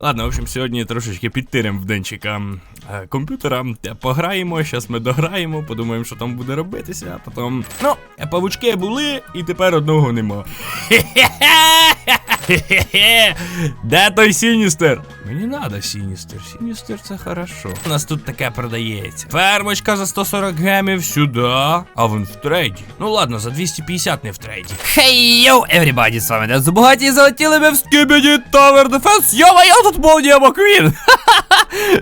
Ладно, в общем, сьогодні трошечки підтирим в денчика е, комп'ютера. Е, Пограємо, зараз ми дограємо, подумаємо, що там буде робитися, а потім. Ну, е, павучки були, і тепер одного нема. Хе-хе-хе! Де той Сіністер? Мені надо Сіністер. Сіністер це хорошо. У нас тут таке продається. Фермочка за 140 гемів сюди, а він в трейді. Ну ладно, за 250 не в трейді. Хей, йоу, everybody, з вами Ден Зубагаті, і залетіли ми в Скібіді Tower Defense. Йо-моє, тут молнія Маквін.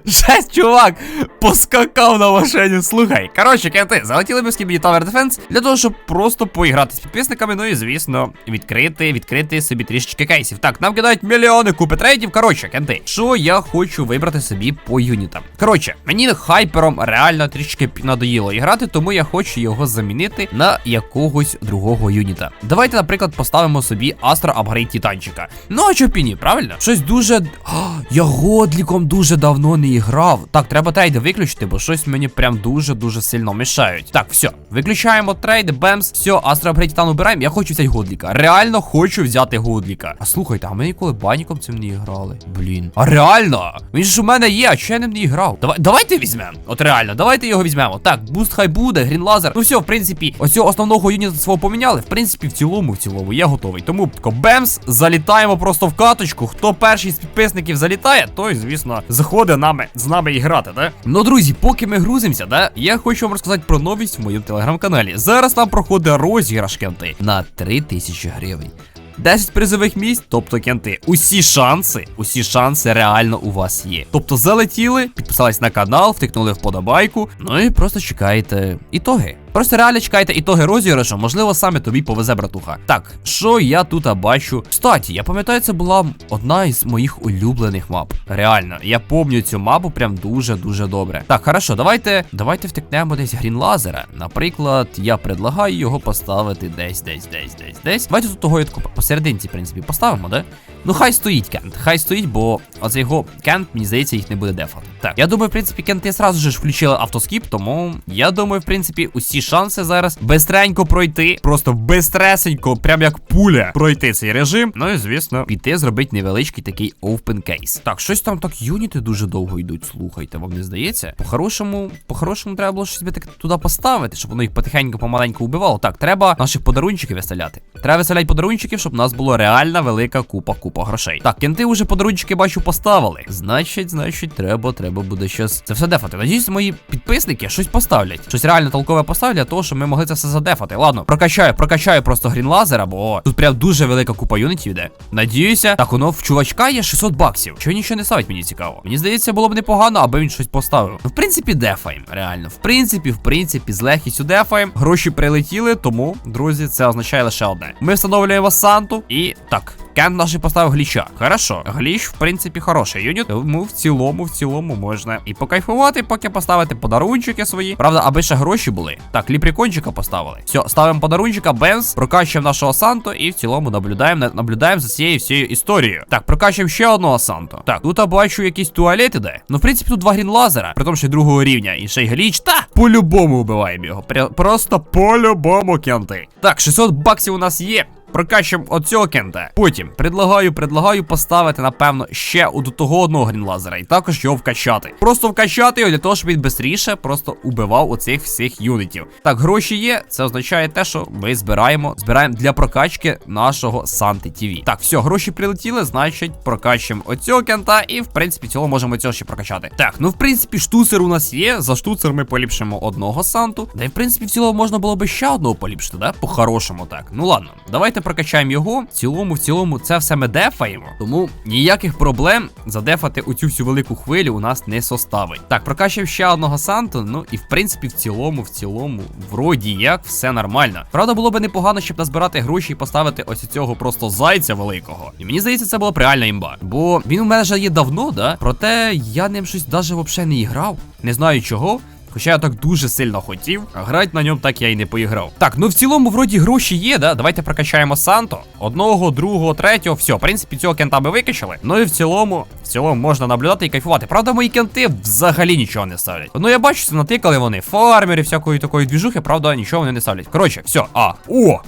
Жесть, чувак, поскакав на машині. Слухай, коротше, кенти, залетіли ми в Tower Defense для того, щоб просто поіграти з підписниками, ну і звісно, відкрити, відкрити собі трішечки кейсів. Так, нам кидають мільйони купи трейдів. Коротше, кенти, що я хочу вибрати собі по юнітам. Коротше, мені хайпером реально трішки надоїло іграти, тому я хочу його замінити на якогось другого юніта. Давайте, наприклад, поставимо собі Астро Апгрейд Титанчика. Ну а чо б правильно? Щось дуже. А, я годліком дуже давно не грав. Так, треба трейди виключити, бо щось мені прям дуже-дуже сильно мішають. Так, все, виключаємо трейди, бемс, все, Астро Апгрейд убираємо. Я хочу взяти годліка. Реально хочу взяти годліка. А слухайте, а ми ніколи баніком цим не грали. Блін. А реально? Він ж у мене є, а чи я ним не грав? Давай, давайте візьмемо. От реально, давайте його візьмемо. Так, буст хай буде, грін лазер. Ну все, в принципі, ось основного юніта свого поміняли. В принципі, в цілому, в цілому, я готовий. Тому бемс, залітаємо просто в каточку. Хто перший з підписників залітає, той, звісно, заходить нами з нами і грати, да? Ну, друзі, поки ми грузимося, да, я хочу вам розказати про новість в моєму телеграм-каналі. Зараз там проходить розіграш кенти на 3000 гривень. 10 призових місць, тобто кенти, усі шанси, усі шанси реально у вас є. Тобто залетіли, підписались на канал, втикнули вподобайку, ну і просто чекаєте ітоги. Просто реально чекайте ітоги розіграшу, можливо, саме тобі повезе братуха. Так, що я тут бачу? Кстати, я пам'ятаю, це була одна із моїх улюблених мап. Реально, я пам'ятаю цю мапу прям дуже-дуже добре. Так, хорошо, давайте, давайте втикнемо десь грін лазера. Наприклад, я предлагаю його поставити десь, десь, десь, десь, десь. Давайте тут того відку посерединці, в принципі, поставимо, да? Ну, хай стоїть кент, хай стоїть, бо оцей його кент, мені здається, їх не буде дефати. Так, я думаю, в принципі, кенти сразу ж включили автоскіп, тому я думаю, в принципі, усі шанси зараз бистренько пройти, просто бистресенько, прям як пуля, пройти цей режим. Ну і звісно, піти зробити невеличкий такий open кейс. Так, щось там так юніти дуже довго йдуть. Слухайте, вам не здається? По-хорошому, по-хорошому треба було щось би так туди поставити, щоб воно їх потихеньку, помаленьку убивало. Так, треба наших подарунчиків виставляти. Треба виставляти подарунчиків, щоб у нас було реальна велика купа купа грошей. Так, кенти вже подарунчики бачу поставили. Значить, значить, треба, треба буде щось це все дефати. Надіюсь, мої підписники щось поставлять. Щось реально толкове поставлять для того, щоб ми могли це все задефати. Ладно, прокачаю, прокачаю просто грін лазера, бо тут прям дуже велика купа юнітів йде. Надіюся, так воно в чувачка є 600 баксів. Чого нічого не ставить, мені цікаво. Мені здається, було б непогано, аби він щось поставив. Ну, в принципі, дефаєм. Реально. В принципі, в принципі, з легкістю дефаєм. Гроші прилетіли, тому, друзі, це означає лише одне. Ми встановлюємо Санту і так. Кент наш поставив гліча. Хорошо, гліч, в принципі, хороший юніт. Тому в цілому, в цілому можна і покайфувати, поки поставити подарунчики свої. Правда, аби ще гроші були. Так, ліприкончика поставили. Все, ставимо подарунчика, бенз, прокачуємо нашого Санту і в цілому наблюдаємо наблюдаємо за цією всією історією. Так, прокачуємо ще одного Санту. Так, тут я бачу якийсь туалет іде. Ну, в принципі, тут два грін лазера, при тому, що другого рівня. І ще й гліч. Та по-любому вбиваємо його. Просто по-любому кенти. Так, 600 баксів у нас є. Прокачуємо оцього кента. Потім предлагаю, предлагаю поставити, напевно, ще до того одного грінлазера і також його вкачати. Просто вкачати його для того, щоб він швидше просто убивав оцих всіх юнітів. Так, гроші є. Це означає те, що ми збираємо, збираємо для прокачки нашого Санти ТВ. Так, все, гроші прилетіли, значить, прокачуємо оцього кента, і в принципі цього можемо цього ще прокачати. Так, ну в принципі, штуцер у нас є. За штуцер ми поліпшимо одного Санту. Да і в принципі, в цілому можна було би ще одного поліпшити, да? По-хорошому так. Ну ладно, давайте прокачаємо його. В цілому, в цілому, це все ми дефаємо. Тому ніяких проблем задефати оцю всю велику хвилю у нас не составить. Так, прокачав ще одного Санту. Ну і в принципі, в цілому, в цілому, вроді як все нормально. Правда, було би непогано, щоб назбирати гроші і поставити ось цього просто зайця великого. І мені здається, це була б реальна імба. Бо він у мене вже є давно, да? Проте я ним щось навіть взагалі не грав. Не знаю чого. Хоча я так дуже сильно хотів, а грати на ньому так я і не поіграв. Так, ну в цілому, вроді, гроші є, да? Давайте прокачаємо Санто. Одного, другого, третього. Все, в принципі, цього кента ми викачали. Ну і в цілому, в цілому можна наблюдати і кайфувати. Правда, мої кенти взагалі нічого не ставлять. Ну я бачу, що натикали вони фармери, всякої такої двіжухи, правда, нічого вони не ставлять. Коротше, все, а, о!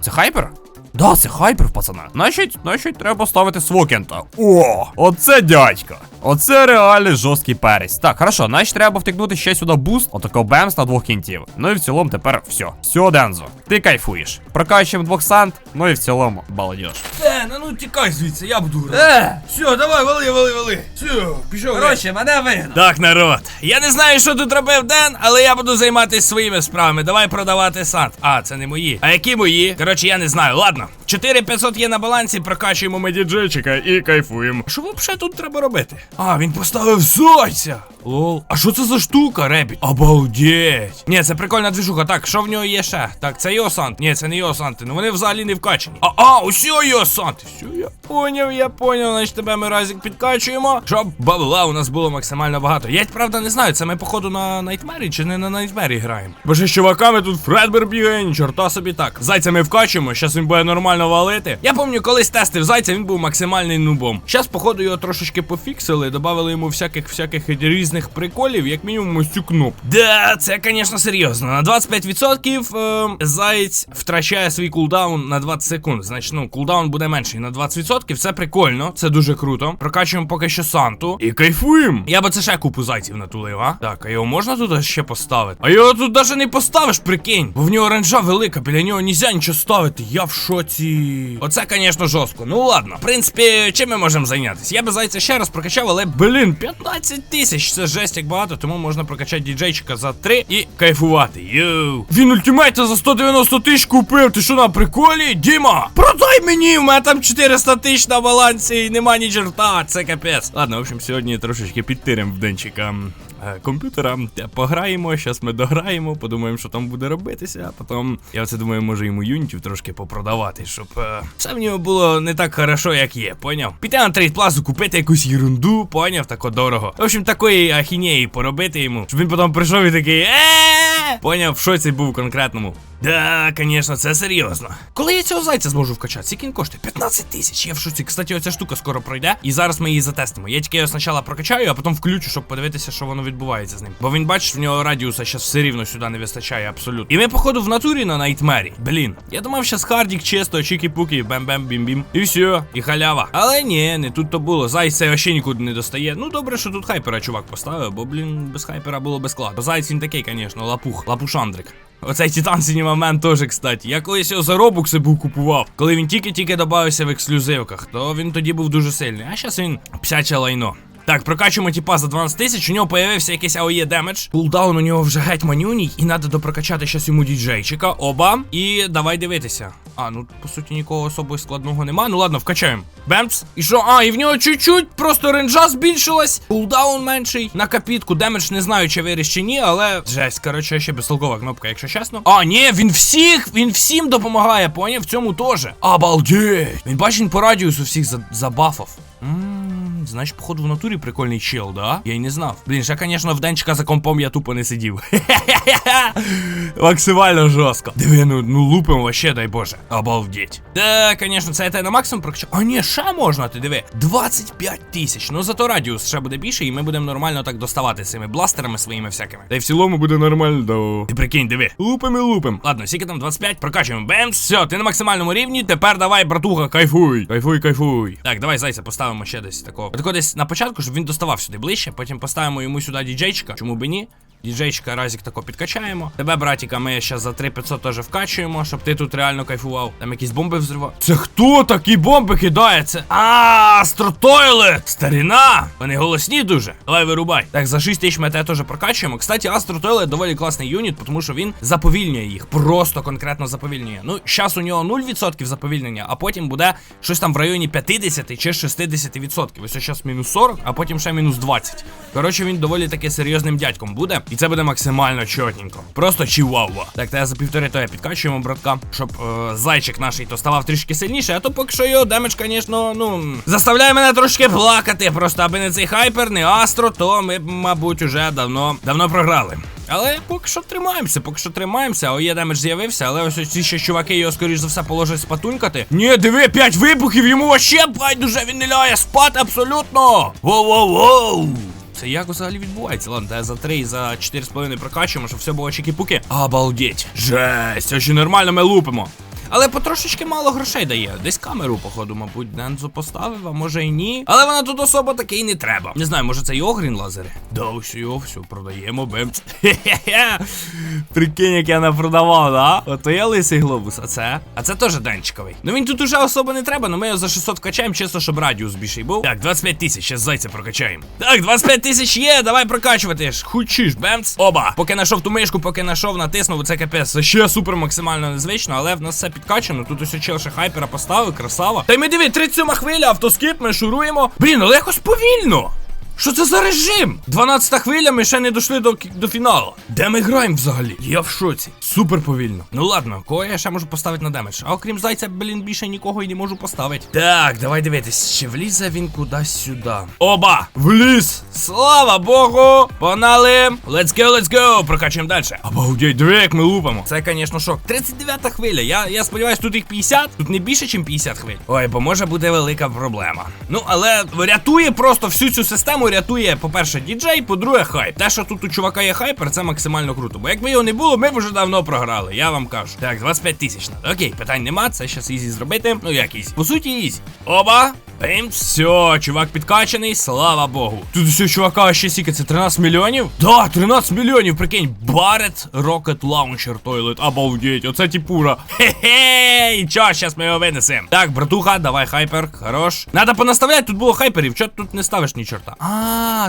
Це хайпер? Да, це хайпер, пацана. Значить, значить, треба ставити свокента. О, оце дядька. Оце реально жорсткий перець. Так, хорошо, значить треба втикнути ще сюди буст, отако бемс на двох кінтів. Ну і в цілому тепер все. Все, Дензо, ти кайфуєш. Прокачуємо двох сант, ну і в цілому балдеж. Е, ну ну тікай звідси, я буду грати. Е, Все, давай, вали, вали, вали. Все, пішов. коротше, мене вигнав. Так, народ. Я не знаю, що тут робив Ден, але я буду займатися своїми справами. Давай продавати сант. А, це не мої. А які мої? Коротше, я не знаю. Ладно. 4500 є на балансі, прокачуємо медіджейчика і кайфуємо. Що взагалі тут треба робити? А, він поставив зайця. Лол. А що це за штука, Ребіт? Обалдеть. Ні, це прикольна движуха. Так, що в нього є ще? Так, це його сант. Ні, це не його санти. Ну вони взагалі не вкачені. А, а, усьо його санти. Все, я поняв, я поняв. Значить тебе ми разик підкачуємо. Щоб бабла у нас було максимально багато. Я правда не знаю, це ми походу на Найтмері чи не на Найтмері граємо. Бо ще з чуваками тут Фредбер бігає, ні чорта собі так. Зайця ми вкачуємо, щас він буде нормально валити. Я пам'ятаю, колись тестив зайця, він був максимальний нубом. Щас, походу, його трошечки пофіксили, додали йому всяких всяких різних приколів, як мінімум ось цю кнопку. Да, це, звісно, серйозно. На 25% е, заєць втрачає свій кулдаун на 20 секунд. Значить, ну, кулдаун буде менший на 20%. Це прикольно, це дуже круто. Прокачуємо поки що Санту. І кайфуємо. Я би це ще купу зайців натулив, а? Так, а його можна тут ще поставити? А його тут навіть не поставиш, прикинь. Бо в нього оранжа велика, біля нього нельзя нічого ставити. Я в шоці. Оце, звісно, жорстко. Ну ладно. В принципі, чим ми можемо зайнятися? Я би зайця ще раз прокачав, але блін, 15 тисяч. Це жесть як багато, тому можна прокачати діджейчика за 3 і кайфувати. Йоу. Він ультимейта за 190 тисяч купив. Ти що на приколі? Діма, продай мені! У мене там 400 тисяч на балансі і нема ні черта. Це капець. Ладно, в общем, сьогодні трошечки підтирим в денчика комп'ютера. Пограємо, зараз ми дограємо, подумаємо, що там буде робитися. А потім я це думаю, може йому юнітів трошки попродавати, щоб е, все в нього було не так хорошо, як є, поняв? Піти на трейд плазу, купити якусь ерунду, поняв, тако дорого. В общем, такої ахінеї поробити йому, щоб він потім прийшов і такий е Поняв, що це був конкретному. Да, звісно, це серйозно. Коли я цього зайця зможу вкачати, скільки він коштує? 15 тисяч. Я в шоці. Кстати, оця штука скоро пройде. І зараз ми її затестимо. Я тільки його спочатку прокачаю, а потім включу, щоб подивитися, що воно відбувається з ним. Бо він, бачиш, в нього радіуса зараз все рівно сюди не вистачає абсолютно. І ми, походу, в натурі на Найтмері. Блін. Я думав, щас хардік чисто, чікі-пукі, бем-бем-бім-бім. І все, і халява. Але ні, не тут то було. Зайць це вообще нікуди не достає. Ну добре, що тут хайпера чувак поставив, бо, блін, без хайпера було би складно. Зайць він такий, звісно, лапух, лапушандрик. Оцей титан момент теж, кстати. Я колись його за робокси був купував. Коли він тільки-тільки додався в ексклюзивках, то він тоді був дуже сильний. А зараз він псяче лайно. Так, прокачуємо тіпа за 12 тисяч, у нього появився якийсь АОЄ демедж. Кулдаун у нього вже геть манюній, і треба допрокачати щось йому діджейчика. Оба. І давай дивитися. А, ну по суті нікого особо складного нема. Ну ладно, вкачаємо. Бемпс. І що? А, і в нього чуть-чуть просто ренджа збільшилась. Кулдаун менший. На капітку. Демедж не знаю, чи виріс чи ні, але. Жесть, коротше, ще безтолкова кнопка, якщо чесно. А, ні, він всіх, він всім допомагає, поняв? В цьому теж. Обалдеть. Він бачить, по радіусу всіх за- забафав. Ммм, значить, походу, в натурі прикольний чел, да? Я й не знав. Блін, ще, звісно, в денчика за компом я тупо не сидів. Максимально жорстко. Диви, ну, ну лупимо вообще, дай боже. Обалдеть. Да, звісно, це я на максимум прокачав. А ні, ще можна, ти диви. 25 тисяч. Ну зато радіус ще буде більше, і ми будемо нормально так доставати цими бластерами своїми всякими. Та й в цілому буде нормально, да. Ти прикинь, диви. Лупим і лупим. Ладно, скільки там 25, прокачуємо. Бемс, все, ти на максимальному рівні. Тепер давай, братуха, кайфуй. Кайфуй, кайфуй. Так, давай, зайця, поставимо ще десь такого. Тако десь на початку, щоб він доставав сюди ближче. Потім поставимо йому сюди діджейчика. Чому би ні? Діджейчика разик тако підкачаємо. Тебе, братіка, ми ще за 3500 теж вкачуємо, щоб ти тут реально кайфував. Там якісь бомби взривав. Це хто такі бомби кидає? Це. А, Астротойлет! Старіна! Вони голосні дуже. Давай вирубай. Так, за 6 тисяч ми тебе теж прокачуємо. Кстати, Астротойлет доволі класний юніт, тому що він заповільнює їх. Просто конкретно заповільнює. Ну, зараз у нього 0% заповільнення, а потім буде щось там в районі 50 чи 60%. Ось зараз мінус 40, а потім ще мінус 20. Коротше, він доволі таки серйозним дядьком буде. І це буде максимально чотненько. Просто чівава. Так, та я за півтори то я підкачуємо, братка, щоб е, зайчик наш то ставав трішки сильніше, а то поки що його демедж, звісно, ну. Заставляє мене трошки плакати. Просто аби не цей хайпер, не астро, то ми, б, мабуть, уже давно давно програли. Але поки що тримаємося, поки що тримаємося. О, є демедж з'явився, але ось ці ще чуваки його, скоріш за все, положать спатунькати. Ні, диви, 5 вибухів, йому вообще байдуже, він не ляє спати абсолютно. Воу-воу-воу. Це як взагалі відбувається? Ладно, та за 3 і за 4,5 прокачуємо, щоб все було чекі-пуки. Обалдеть. Жесть, ось нормально ми лупимо. Але потрошечки мало грошей дає. Десь камеру, походу, мабуть, Дензо поставив, а може і ні. Але вона тут особо таки і не треба. Не знаю, може це його грін лазери? Да, ось його, все, продаємо, бемц. Хе-хе-хе. Прикинь, як я напродавав, да? Ото я лисий глобус, а це? А це теж денчиковий. Ну він тут уже особо не треба, але ми його за 600 качаємо, чисто, щоб радіус більший був. Так, 25 тисяч, ще зайця прокачаємо. Так, 25 тисяч є, давай прокачувати. ж. Хучиш, бемц. Оба. Поки знайшов ту мишку, поки знайшов, натиснув, це капець. Ще супер максимально незвично, але в нас все підкачано. Тут ось чел хайпера поставив, красава. Та й ми диві, 37 хвиля, автоскіп, ми шуруємо. Блін, але якось повільно. Що це за режим? 12 хвиля, ми ще не дійшли до, до фіналу. Де ми граємо взагалі? Я в шоці. Супер повільно. Ну ладно, кого я ще можу поставити на демедж? А окрім зайця, блін, більше нікого і не можу поставити. Так, давай дивитись, чи влізе він кудись сюди. Оба! Вліз! Слава Богу! Погнали! Let's go, let's go! Прокачуємо далі. Обалдеть, диви, як ми лупимо. Це, звісно, шок. 39 хвиля. Я, я сподіваюся, тут їх 50. Тут не більше, ніж 50 хвиль. Ой, бо може буде велика проблема. Ну, але рятує просто всю цю систему, рятує, по-перше, діджей, по-друге, хайп. Те, що тут у чувака є хайпер, це максимально круто. Бо якби його не було, ми б вже давно програли. Я вам кажу. Так, 25 тисяч. Окей, питань нема, це щас ізі зробити. Ну як ізі. По суті, ізі. Оба. Бим, все, чувак підкачаний, слава Богу. Тут все чувака ще сіки, це 13 мільйонів? Да, 13 мільйонів, прикинь. Барет Rocket Launcher Toilet. Обалдеть, оце тіпура. Хе-хе, і чо, щас ми його винесемо. Так, братуха, давай хайпер, хорош. Надо понаставляти, тут було хайперів, чо ти тут не ставиш ні чорта? А,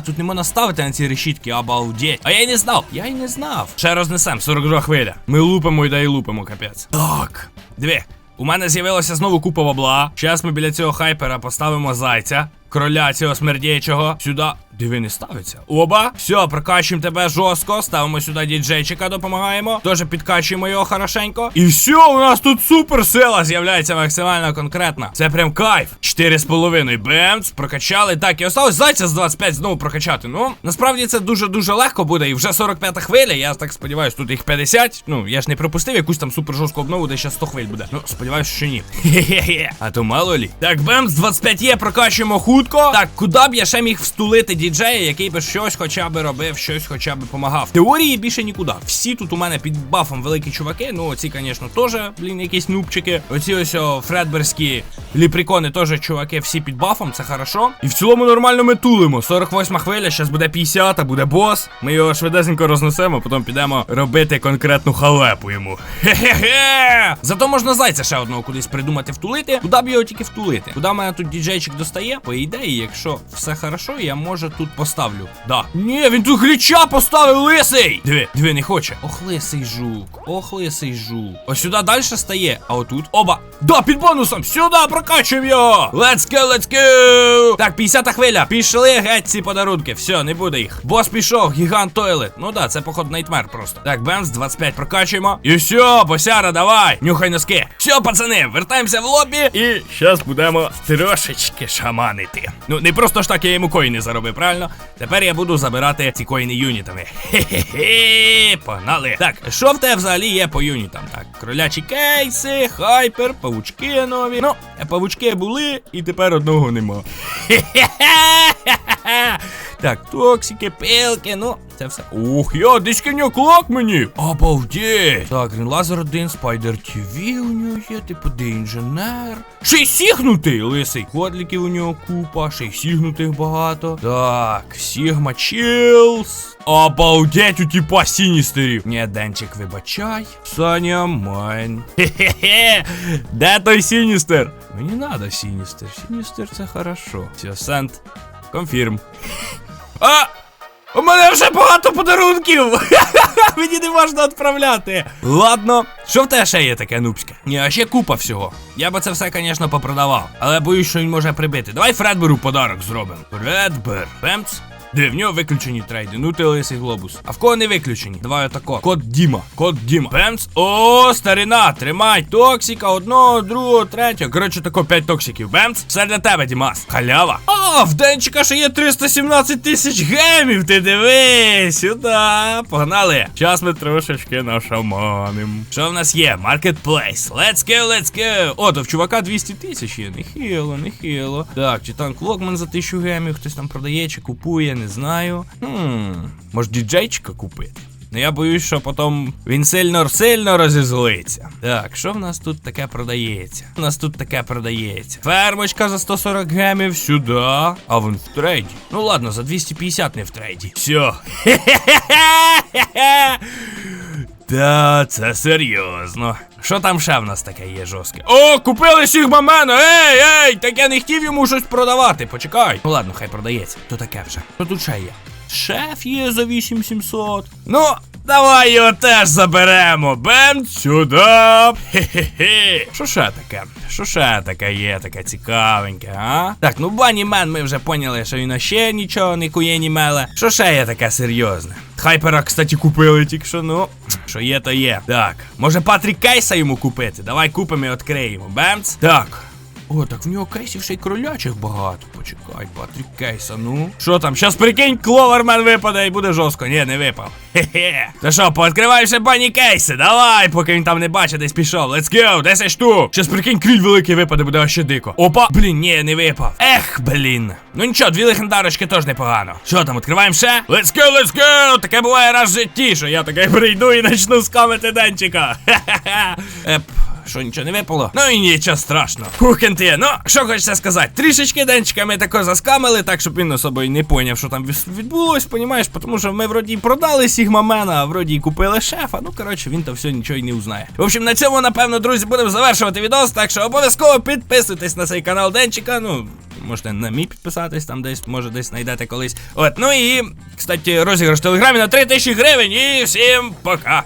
тут не можна ставити на ці решітки, обалдеть. А я й не знав, я й не знав. Ще рознесем, 42 хвиля. Ми лупимо і да й лупимо, капець. Так, диви. У мене з'явилася знову купа бабла. Зараз ми біля цього хайпера поставимо зайця. Кроля цього смердячого. Сюди. Диви, не ставиться. Оба. Все, прокачуємо тебе жорстко. Ставимо сюди діджейчика, допомагаємо. Теж підкачуємо його хорошенько. І все, у нас тут супер сила з'являється максимально конкретна. Це прям кайф. 4,5 бемц. Прокачали. Так, і осталось зайця з 25 знову прокачати. Ну, насправді це дуже-дуже легко буде. І вже 45 хвиля. Я так сподіваюся, тут їх 50. Ну, я ж не пропустив якусь там супер жорстку обнову, де ще 100 хвиль буде. Ну, сподіваюся, що ні. Хе-хе-хе. А то мало лі. Так, бемц 25 є, прокачуємо хутко. Так, куди б я ще міг встулити діджея, який би щось хоча б робив, щось хоча б помагав. Теорії більше нікуди. Всі тут у мене під бафом великі чуваки. Ну, оці, звісно, теж, блін, якісь нубчики. Оці ось о, фредберські ліприкони теж чуваки, всі під бафом, це хорошо. І в цілому нормально ми тулимо. 48 хвиля, зараз буде 50, а буде бос. Ми його швидесенько рознесемо, потім підемо робити конкретну халепу йому. Хе-хе-хе! Зато можна зайця ще одного кудись придумати втулити. Куди б його тільки втулити? Куди мене тут діджейчик достає? По ідеї, якщо все хорошо, я може тут поставлю. Да. Ні, він тут гліча поставив лисий! Диви, диви, не хоче. Ох, лисий жук. Ох, лисий жук. Ось сюди далі стає, а отут. Оба! Да, під бонусом! Сюди прокачуємо його! Let's go, let's go! Так, 50 хвиля. Пішли геть ці подарунки. Все, не буде їх. Бос пішов, гігант тойлет. Ну да, це походу найтмер просто. Так, Бенз 25 прокачуємо. І все, босяра, давай. Нюхай носки. Все, пацани, вертаємося в лобі і зараз будемо трошечки шаманити. Ну, не просто ж так я йому коїни заробив, правильно? Тепер я буду забирати ці коїни юнітами. Хе-хе-хе, погнали. Так, що в тебе взагалі є по юнітам? Так, кролячі кейси, хайпер, павучки нові. Ну, павучки були, і тепер одного нема. Хе-хе-хе. Так, токсики, пилки, ну, це все. Ух, я, десь кіньок лак мені. Обалдеть. Так, Laser 1, Spider TV у нього є, типу, де інженер. Ще й сігнутий, лисий. Кодліків у нього купа, ще й сігнутих багато. Так, Sigma Chills. Обалдеть у типа сіністерів. Ні, Денчик, вибачай. Саня Майн. Хе-хе-хе. Де той сіністер? Мені надо сіністер. Сіністер це хорошо. Все, сент. Конфірм. А! У мене вже багато подарунків! Мені не можна відправляти. Ладно, що в тебе ще є таке нубське? Ні, а ще купа всього. Я би це все, звісно, попродавав. Але боюсь, що він може прибити. Давай Фредберу подарок зробимо. Фредбер. Бемц. Де в нього виключені трейди? Ну ти лисий глобус. А в кого не виключені? Давай отако. Код Діма. Код Діма. Бемц. О, старина, тримай токсика, одного, другого, третього. Коротше, тако 5 токсиків. Бемц. Все для тебе, Дімас. Халява. А, в денчика ще є 317 тисяч гемів. Ти дивись. Сюди. Погнали. Час ми трошечки нашаманим. Що в нас є? Маркетплейс. Let's go, let's go. О, то в чувака 200 тисяч є. Нехило, нехило. Так, Титан Клокман за 1000 гемів. Хтось там продає чи купує, не знаю. Хм, може діджейчика купити? Ну я боюсь, що потім він сильно сильно розізлиться. Так, що в нас тут таке продається? У нас тут таке продається. Фермочка за 140 гемів сюди, а він в трейді. Ну ладно, за 250 не в трейді. Все. Та, це серйозно. Що там ще в нас таке є жорстке? О, купили Сігмамена! Ей, ей! Так я не хотів йому щось продавати. Почекай. Ну ладно, хай продається. То таке вже. Що тут ще є? Шеф є за 8700. Ну, давай його теж заберемо. Бем сюди. Хе-хе-хе. Що ще таке? Що ще таке є, таке цікавеньке, а? Так, ну Банімен ми вже поняли, що він ще нічого не кує, ні меле. Що ще є таке серйозне? Хайпера, кстати, купили тільки що, ну. Що є, то є. Так, може Патрік Кейса йому купити? Давай купимо і відкриємо. Бемц. Так. О, так в нього кейсів ще й кролячих багато. Почекай, Патрік Кейса, ну. Що там? Щас прикинь, кловермен випаде і буде жорстко. Ні, не випав. Хе-хе. Та що, пооткривай ще бані кейси. Давай, поки він там не бачить, десь пішов. Let's go, 10 штук. Щас прикинь, кріль великий випаде, буде ще дико. Опа. Блін, ні, не випав. Ех, блін. Ну нічого, дві легендарочки теж непогано. Що там, відкриваємо ще? Let's go, let's go! Таке буває раз в житті, що я таке прийду і почну скамити денчика. Еп. Що нічого не випало? Ну і нічого страшного. Хукенти, ну що хочеться сказати? Трішечки денчика ми тако заскамили, так щоб він особою не поняв, що там відбулось, понімаєш? Тому що ми вроді продали Сігмамена, а вроді й купили шефа. Ну коротше, він то все нічого й не узнає. В общем, на цьому, напевно, друзі, будемо завершувати відос, так що обов'язково підписуйтесь на цей канал Денчика. Ну. Можете на мій підписатись, там десь, може, десь знайдете колись. От, ну і, кстати, розіграш в телеграмі на 3000 гривень. І всім пока!